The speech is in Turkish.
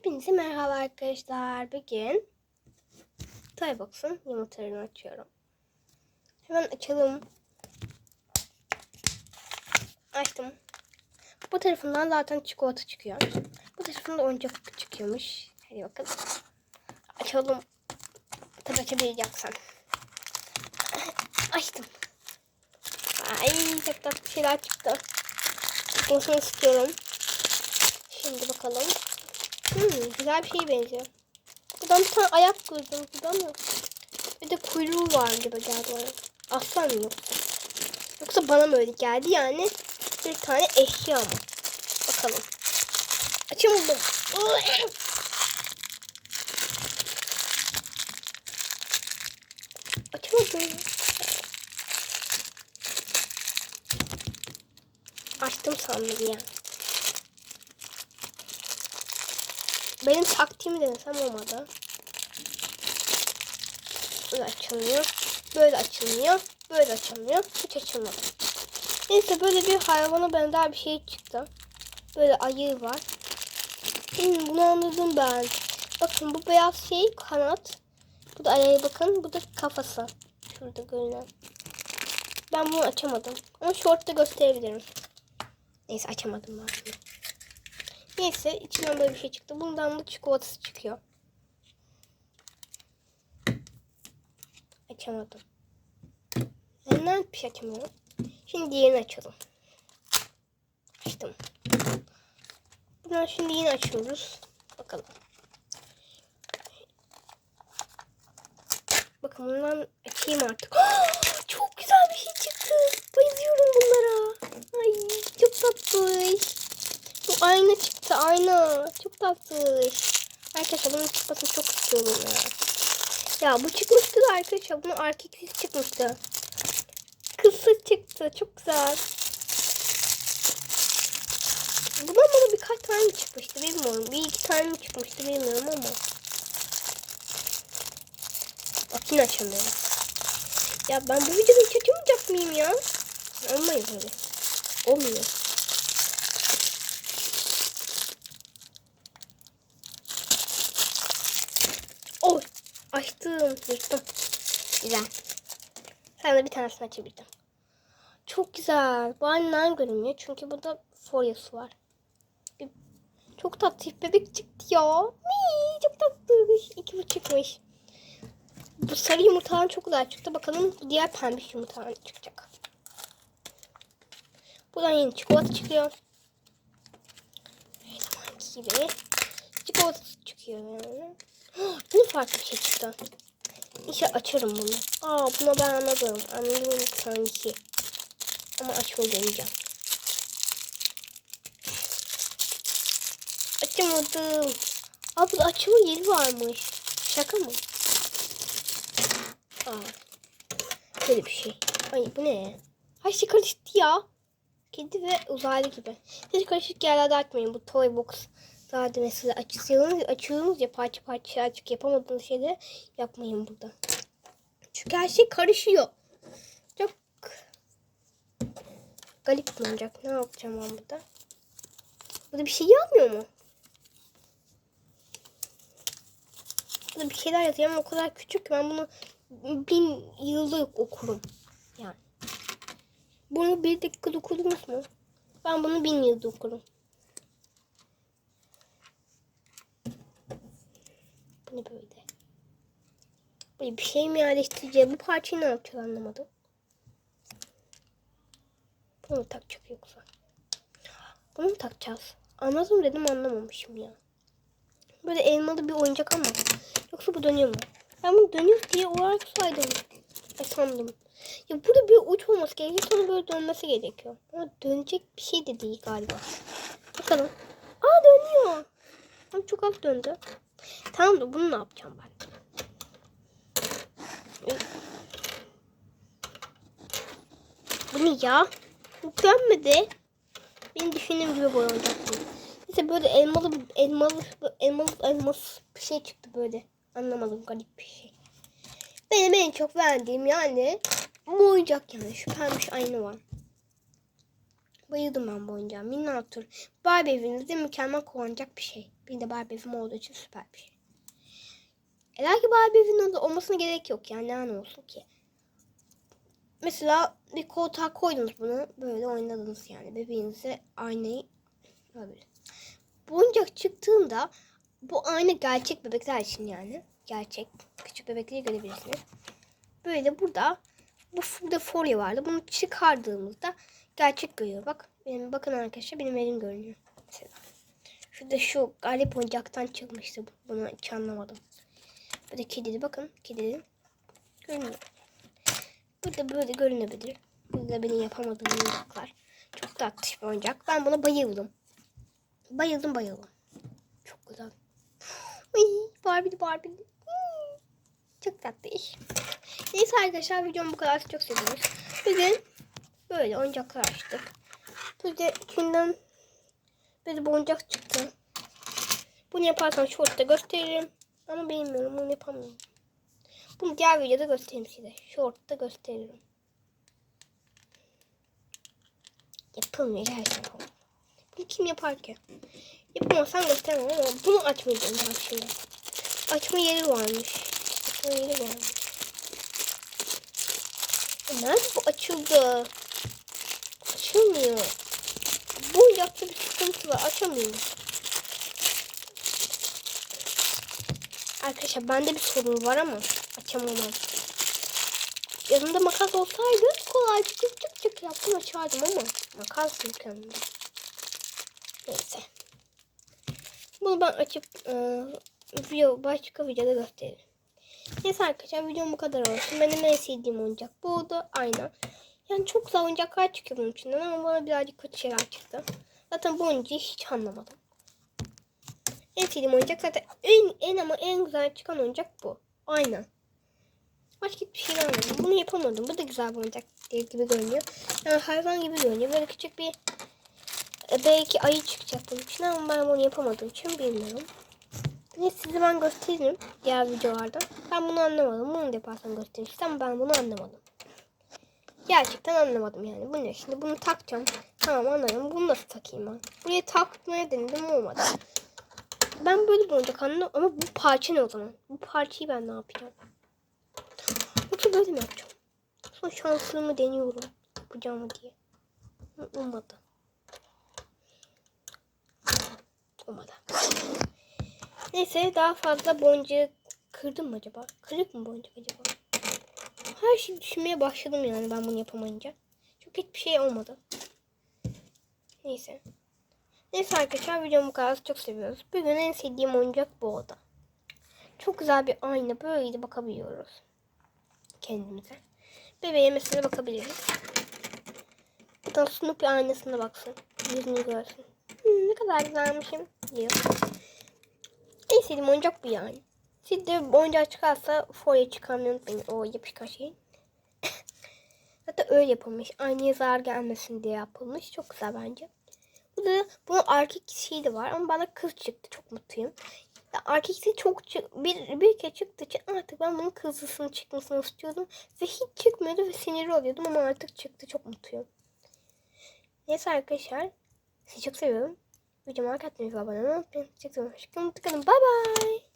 Hepinize merhaba arkadaşlar. Bugün Toybox'un yumurtalarını açıyorum. Hemen açalım. Açtım. Bu tarafından zaten çikolata çıkıyor. Bu tarafında oyuncak çıkıyormuş. Hadi bakalım. Açalım. Tabii açabileceksen. Açtım. Ay çok tatlı şeyler çıktı. Çıkmasını istiyorum. Şimdi bakalım. Hmm, güzel bir şeye benziyor. Buradan bir tane ayak gördüm. Buradan mı? Bir de kuyruğu var gibi geldi bana. Aslan mı yoksa? Bana mı öyle geldi yani? Bir tane eşya mı? Bakalım. Açamadım. Açamadım. Açtım sandım ya. Benim taktiğimi denesem olmadı. Böyle açılmıyor. Böyle açılmıyor. Böyle açılmıyor. Hiç açılmadı. Neyse böyle bir hayvana benzer bir şey çıktı. Böyle ayı var. Hmm, bunu anladım ben. Bakın bu beyaz şey kanat. Bu da ayağına bakın. Bu da kafası. Şurada görünen. Ben bunu açamadım. Ama short'ta gösterebilirim. Neyse açamadım ben. Neyse içinden böyle bir şey çıktı. Bundan da çikolatası çıkıyor. Açamadım. Neden bir şey açamıyorum? Şimdi diğerini açalım. Açtım. Bundan şimdi yine açıyoruz. Bakalım. Bakın bundan açayım artık. Çok güzel bir şey çıktı. Bayılıyorum bunlara. Ay çok tatlış. Ayna çıktı ayna. Çok tatlış. Arkadaşlar bunun çıkmasını çok istiyorum ya. Ya bu çıkmıştı da arkadaşlar. Bunun erkeksiz çıkmıştı. Kızsız çıktı. Çok güzel. Bundan bana birkaç tane çıkmıştı bilmiyorum. Bir iki tane çıkmıştı bilmiyorum ama. Bak yine açamıyorum. Ya ben bu videoda hiç açamayacak mıyım ya? Olmuyor böyle. Olmuyor. Açtım. Yırttım. Güzel. Sen de bir tanesini açabildim. Çok güzel. Bu aynen görünmüyor. Çünkü burada folyası var. Çok tatlı bebek çıktı ya. Mii, çok tatlıymış. İki bu çıkmış. Bu sarı yumurtadan çok güzel çıktı. Bakalım diğer pembe yumurtadan çıkacak. Buradan yeni çikolata çıkıyor. Her gibi. Çikolata çıkıyor farklı bir şey çıktı. İşte açarım bunu. Aa buna ben anladım. Anladım sanki. Ama açmayı deneyeceğim. Açamadım. Aa burada açma yeri varmış. Şaka mı? Aa. Böyle bir şey. Ay bu ne? Her şey karıştı ya. Kedi ve uzaylı gibi. Hiç karışık yerlerde açmayın. Bu toy box zaten mesela açıyorsunuz, açıyorsunuz ya parça parça açık yapamadığınız şeyleri yapmayın burada. Çünkü her şey karışıyor. Çok garip olacak? Ne yapacağım ben burada? Burada bir şey yazmıyor mu? Burada bir şeyler yazıyor ama o kadar küçük ki ben bunu bin yıllık okurum. Yani. Bunu bir dakikada okudunuz mu? Ben bunu bin yılda okurum. Ne böyle? Böyle bir şey mi yerleştireceğiz? Bu parçayı ne yapacağız anlamadım. Bunu mu takacak yoksa? Bunu mu takacağız? Anladım dedim anlamamışım ya. Böyle elmalı bir oyuncak ama. Yoksa bu dönüyor mu? Ben bunu dönüyor diye olarak saydım. E sandım. Ya burada bir uç olması gerekiyor. Sonra böyle dönmesi gerekiyor. Ama dönecek bir şey de değil galiba. Bakalım. Aa dönüyor. Ama çok az döndü. Tamam da bunu ne yapacağım ben? Bu ne ya? Bu dönmedi. Benim düşündüğüm gibi boyanacak bu. Neyse böyle elmalı elmalı elmalı elmas bir şey çıktı böyle. Anlamadım garip bir şey. Benim en çok beğendiğim yani bu oyuncak yani şu pembiş aynı var. Bayıldım ben bu oyuncağa. Minnatür. Barbie evinizde mükemmel kullanacak bir şey. Bir de Barbie evim olduğu için süper bir şey. Eğer ki Barbie evinin olmasına gerek yok yani ne olsun ki. Mesela bir koltuğa koydunuz bunu böyle oynadınız yani bebeğinize aynayı böyle. Bu oyuncak çıktığında bu ayna gerçek bebekler için yani. Gerçek küçük bebekleri görebilirsiniz. Böyle burada bu burada folyo vardı. Bunu çıkardığımızda gerçek görüyor. Bak benim bakın arkadaşlar benim elim görünüyor. Mesela. Şurada şu garip oyuncaktan çıkmıştı. Bunu hiç anlamadım. Burada kedili bakın kedili görünüyor. Burada böyle görünebilir. Burada benim yapamadığım oyuncaklar. Çok tatlı bir oyuncak. Ben buna bayıldım. Bayıldım bayıldım. Çok güzel. Ay Barbie Barbie. Çok tatlı iş. Neyse arkadaşlar videom bu kadar. Çok seviyoruz. Bugün böyle oyuncaklar açtık. Bir de içinden bir oyuncak çıktı. Bunu yaparsam short'ta gösteririm. Ama bilmiyorum bunu yapamıyorum. Bunu diğer videoda göstereyim size. Short'ta gösteririm. Yapılmıyor her şey. Bunu kim yapar ki? Yapamazsam göstermem ama bunu açmayacağım bak şimdi. Açma yeri varmış. Açma yeri varmış. Nerede bu açıldı? Açılmıyor. Bu yaptığı bir sıkıntı var. Açamıyorum. Arkadaşlar bende bir sorun var ama açamamam. Yanımda makas olsaydı kolayca çık çık çık yaptım açardım ama makas yok yanımda. Neyse. Bunu ben açıp e, video, başka videoda gösteririm. Neyse arkadaşlar videom bu kadar olsun. Benim en sevdiğim oyuncak bu oldu. Aynen. Yani çok güzel oyuncaklar çıkıyor bunun içinden ama bana birazcık kötü şeyler çıktı. Zaten bu oyuncağı hiç anlamadım. En sevdiğim oyuncak zaten en, en ama en güzel çıkan oyuncak bu. Aynen. Başka hiçbir şey anlamadım. Bunu yapamadım. Bu da güzel bir oyuncak gibi görünüyor. Yani hayvan gibi görünüyor. Böyle küçük bir e, belki ayı çıkacak bunun için ama ben bunu yapamadığım için bilmiyorum. Neyse size ben gösteririm diğer videolarda. Ben bunu anlamadım. Bunu da yaparsam göstereyim size ama ben bunu anlamadım. Gerçekten anlamadım yani. Bu ne? Şimdi bunu takacağım. Tamam anladım. Bunu nasıl takayım ben? Buraya takmaya denedim olmadı. Ben böyle oyuncak anladım ama bu parça ne o zaman? Bu parçayı ben ne yapacağım? Yoksa böyle mi yapacağım? Son şansımı deniyorum. Yapacağım mı diye. Olmadı. Olmadı. Neyse daha fazla boncuğu kırdım mı acaba? Kırık mı boncuk acaba? Her şeyi düşünmeye başladım yani ben bunu yapamayınca. Çok hiçbir şey olmadı. Neyse. Neyse arkadaşlar videomu bu kadar çok seviyoruz. Bugün en sevdiğim oyuncak bu oda. Çok güzel bir ayna böyle bakabiliyoruz. Kendimize. Bebeğe mesela bakabiliriz. Buradan Snoopy aynasına baksın. Yüzünü görsün. Hmm, ne kadar güzelmişim diyor. En sevdiğim oyuncak bu yani. Siz de oyuncak çıkarsa folyo çıkarmayı unutmayın. O yapışkan şey. Zaten öyle yapılmış. Aynaya zarar gelmesin diye yapılmış. Çok güzel bence. Bu da bunun erkek şeyi de var ama bana kız çıktı. Çok mutluyum. Ya erkeksi çok çık bir, bir kez çıktığı için artık ben bunun kızlısını çıkmasını istiyordum. Ve hiç çıkmıyordu ve sinirli oluyordum ama artık çıktı. Çok mutluyum. Neyse arkadaşlar. Sizi çok seviyorum. Videomu like atmayı ve abone olmayı unutmayın. Çok seviyorum. Hoşçakalın. Bye bye.